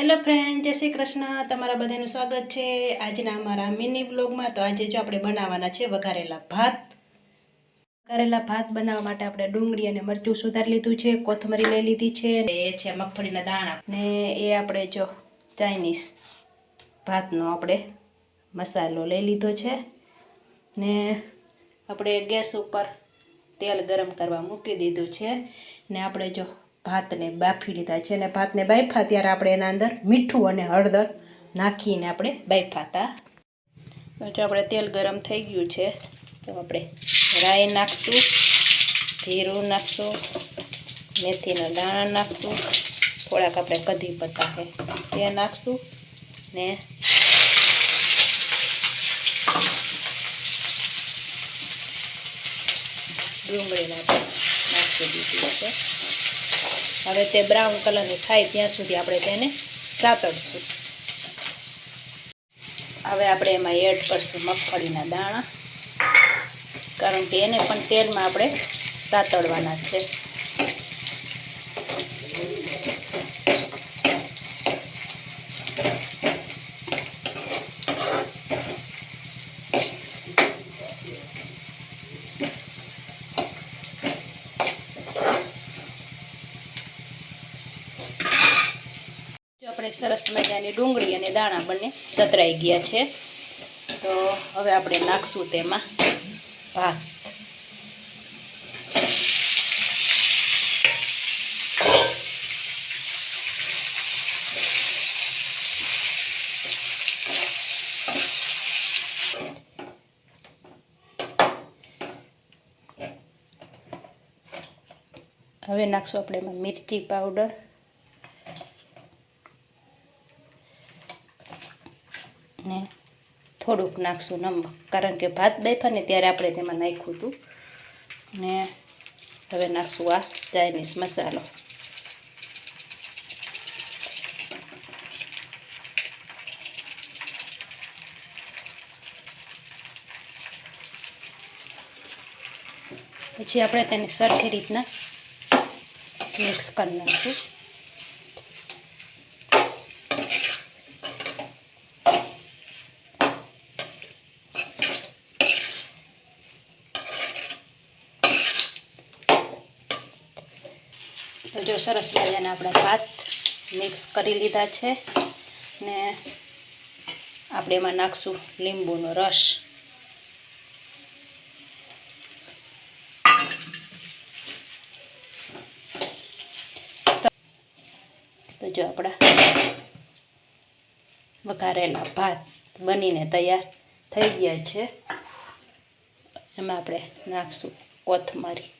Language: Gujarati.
હેલો ફ્રેન્ડ જય શ્રી કૃષ્ણ. તમારા બધાનું સ્વાગત છે આજના અમારા મિની બ્લોગમાં તો આજે જો આપણે બનાવવાના છે વઘારેલા ભાત. વઘારેલા ભાત બનાવવા માટે આપણે ડુંગળી અને મરચું સુધારી લીધું છે, કોથમરી લઈ લીધી છે અને એ છે મગફળીના દાણા. ને એ આપણે જો ચાઇનીઝ ભાતનો આપણે મસાલો લઈ લીધો છે. ને આપણે ગેસ ઉપર તેલ ગરમ કરવા મૂકી દીધું છે. ને આપણે જો ભાતને બાફી લીધા છે અને ભાતને બાફા ત્યારે આપણે એના અંદર મીઠું અને હળદર નાખીને આપણે બાફાતા જો આપણે તેલ ગરમ થઈ ગયું છે, તો આપણે રાઈ નાખશું, જીરું નાખશું, મેથીના દાણા નાખશું, થોડાક આપણે કધી પત્તા છે તે નાખશું ને ડુંગળીના નાખી દીધી છે. હવે તે બ્રાઉન કલરની થાય ત્યાં સુધી આપણે તેને સાતડશું. હવે આપણે એમાં એડ કરશું મગફળીના દાણા. કારણ કે એને પણ તેલમાં આપણે સાતડવાના છે. આપણે સરસ મજાની ડુંગળી અને દાણા બંને સતરાઈ ગયા છે. તો હવે આપણે નાખશું તેમાં ભાત. હવે નાખશું આપણે એમાં મિરચી પાવડર. ને થોડુંક નાખશું નમક. કારણ કે ભાત બાફા ને ત્યારે આપણે તેમાં નાખ્યું હતું. ને હવે નાખશું આ ચાઇનીઝ મસાલો. પછી આપણે તેને સરખી રીતના મિક્સ કરી નાખશું. તો જો સરસ મજાના આપણા ભાત મિક્સ કરી લીધા છે ને આપણે એમાં નાખશું લીંબુનો રસ. તો જો આપણા વઘારેલા ભાત બનીને તૈયાર થઈ ગયા છે. એમાં આપણે નાખશું કોથમરી.